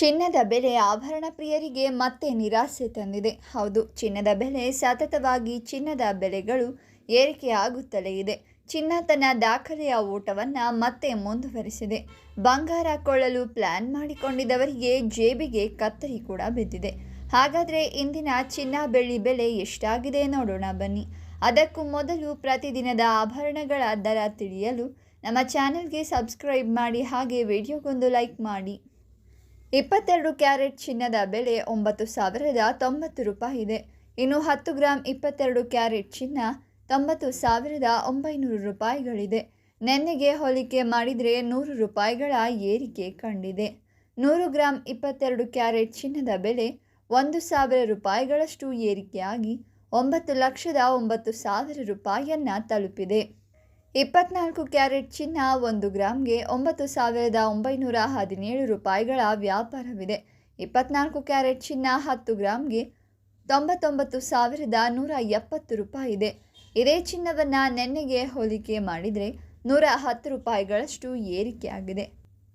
ಚಿನ್ನದ ಬೆಲೆ ಆಭರಣ ಪ್ರಿಯರಿಗೆ ಮತ್ತೆ ನಿರಾಸೆ ತಂದಿದೆ. ಹೌದು, ಚಿನ್ನದ ಬೆಲೆ ಸತತವಾಗಿ ಚಿನ್ನದ ಬೆಲೆಗಳು ಏರಿಕೆಯಾಗುತ್ತಲೇ ಇದೆ. ಚಿನ್ನ ತನ್ನ ದಾಖಲೆಯ ಓಟವನ್ನು ಮತ್ತೆ ಮುಂದುವರೆಸಿದೆ. ಬಂಗಾರ ಕೊಳ್ಳಲು ಪ್ಲಾನ್ ಮಾಡಿಕೊಂಡಿದ್ದವರಿಗೆ ಜೇಬಿಗೆ ಕತ್ತರಿ ಕೂಡ ಬಿದ್ದಿದೆ. ಹಾಗಾದರೆ ಇಂದಿನ ಚಿನ್ನ ಬೆಳ್ಳಿ ಬೆಲೆ ಎಷ್ಟಾಗಿದೆ ನೋಡೋಣ ಬನ್ನಿ. ಅದಕ್ಕೂ ಮೊದಲು ಪ್ರತಿದಿನದ ಆಭರಣಗಳ ದರ ತಿಳಿಯಲು ನಮ್ಮ ಚಾನೆಲ್ಗೆ ಸಬ್ಸ್ಕ್ರೈಬ್ ಮಾಡಿ ಹಾಗೆ ವಿಡಿಯೋಗೊಂದು ಲೈಕ್ ಮಾಡಿ. ಇಪ್ಪತ್ತೆರಡು ಕ್ಯಾರೆಟ್ ಚಿನ್ನದ ಬೆಲೆ ಒಂಬತ್ತು ಸಾವಿರದ ತೊಂಬತ್ತು ರೂಪಾಯಿ ಇದೆ. ಇನ್ನು ಹತ್ತು ಗ್ರಾಂ ಇಪ್ಪತ್ತೆರಡು ಕ್ಯಾರೆಟ್ ಚಿನ್ನ ತೊಂಬತ್ತು ಸಾವಿರದ ಒಂಬೈನೂರು ರೂಪಾಯಿಗಳಿದೆ. ನೆನ್ನೆಗೆ ಹೋಲಿಕೆ ಮಾಡಿದರೆ ನೂರು ರೂಪಾಯಿಗಳ ಏರಿಕೆ ಕಂಡಿದೆ. ನೂರು ಗ್ರಾಂ ಇಪ್ಪತ್ತೆರಡು ಕ್ಯಾರೆಟ್ ಚಿನ್ನದ ಬೆಲೆ ಒಂದು ಸಾವಿರ ರೂಪಾಯಿಗಳಷ್ಟು ಏರಿಕೆಯಾಗಿ ಒಂಬತ್ತು ಲಕ್ಷದ ಒಂಬತ್ತು ಸಾವಿರ ರೂಪಾಯಿಯನ್ನು ತಲುಪಿದೆ. ಇಪ್ಪತ್ನಾಲ್ಕು ಕ್ಯಾರೆಟ್ ಚಿನ್ನ, ಒಂದು ಗ್ರಾಮ್ಗೆ ಒಂಬತ್ತು ಸಾವಿರದ ಒಂಬೈನೂರ ಹದಿನೇಳು ರೂಪಾಯಿಗಳ ವ್ಯಾಪಾರವಿದೆ. ಇಪ್ಪತ್ನಾಲ್ಕು ಕ್ಯಾರೆಟ್ ಚಿನ್ನ, ಹತ್ತು ಗ್ರಾಮ್ಗೆ ತೊಂಬತ್ತೊಂಬತ್ತು ಸಾವಿರದ ನೂರ ಎಪ್ಪತ್ತು ರೂಪಾಯಿ ಇದೆ ಇದೇ ಚಿನ್ನವನ್ನು ನೆನ್ನೆಗೆ ಹೋಲಿಕೆ ಮಾಡಿದರೆ ನೂರ ಹತ್ತು ರೂಪಾಯಿಗಳಷ್ಟು ಏರಿಕೆಯಾಗಿದೆ.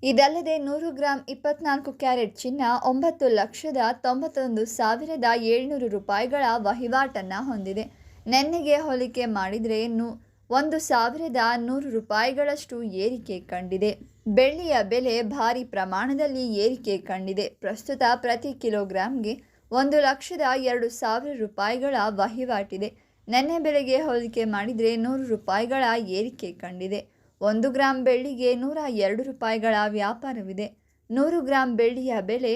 ಇದಲ್ಲದೆ ನೂರು ಗ್ರಾಂ ಇಪ್ಪತ್ನಾಲ್ಕು ಕ್ಯಾರೆಟ್ ಚಿನ್ನ, ಒಂಬತ್ತು ಲಕ್ಷದ ತೊಂಬತ್ತೊಂದು ಸಾವಿರದ ಏಳ್ನೂರು ರೂಪಾಯಿಗಳ ವಹಿವಾಟನ್ನು ಹೊಂದಿದೆ. ನೆನ್ನೆಗೆ ಹೋಲಿಕೆ ಮಾಡಿದರೆ ನು ಒಂದು ಸಾವಿರದ ನೂರು ರೂಪಾಯಿಗಳಷ್ಟು ಏರಿಕೆ ಕಂಡಿದೆ. ಬೆಳ್ಳಿಯ ಬೆಲೆ ಭಾರಿ ಪ್ರಮಾಣದಲ್ಲಿ ಏರಿಕೆ ಕಂಡಿದೆ. ಪ್ರಸ್ತುತ ಪ್ರತಿ ಕಿಲೋಗ್ರಾಂಗೆ ಒಂದು ಲಕ್ಷದ ಎರಡು ಸಾವಿರ ರೂಪಾಯಿಗಳ ವಹಿವಾಟಿದೆ. ನೆನ್ನೆ ಬೆಲೆಗೆ ಹೋಲಿಕೆ ಮಾಡಿದರೆ ನೂರು ರೂಪಾಯಿಗಳ ಏರಿಕೆ ಕಂಡಿದೆ. ಒಂದು ಗ್ರಾಂ ಬೆಳ್ಳಿಗೆ ನೂರ ಎರಡು ರೂಪಾಯಿಗಳ ವ್ಯಾಪಾರವಿದೆ. ನೂರು ಗ್ರಾಂ ಬೆಳ್ಳಿಯ ಬೆಲೆ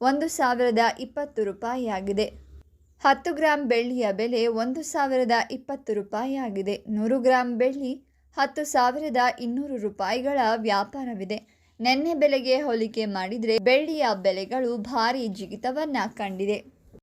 ಒಂದು ಸಾವಿರದ ಇಪ್ಪತ್ತು ರೂಪಾಯಿಯಾಗಿದೆ. ಹತ್ತು ಗ್ರಾಂ ಬೆಳ್ಳಿಯ ಬೆಲೆ ಒಂದು ಸಾವಿರದ ಇಪ್ಪತ್ತು ರೂಪಾಯಿ ಆಗಿದೆ. ನೂರು ಗ್ರಾಂ ಬೆಳ್ಳಿ ಹತ್ತು ಸಾವಿರದ ಇನ್ನೂರು ರೂಪಾಯಿಗಳ ವ್ಯಾಪಾರವಿದೆ. ನೆನ್ನೆ ಬೆಲೆಗೆ ಹೋಲಿಕೆ ಮಾಡಿದರೆ ಬೆಳ್ಳಿಯ ಬೆಲೆಗಳು ಭಾರಿ ಜಿಗಿತವನ್ನು ಕಂಡಿದೆ.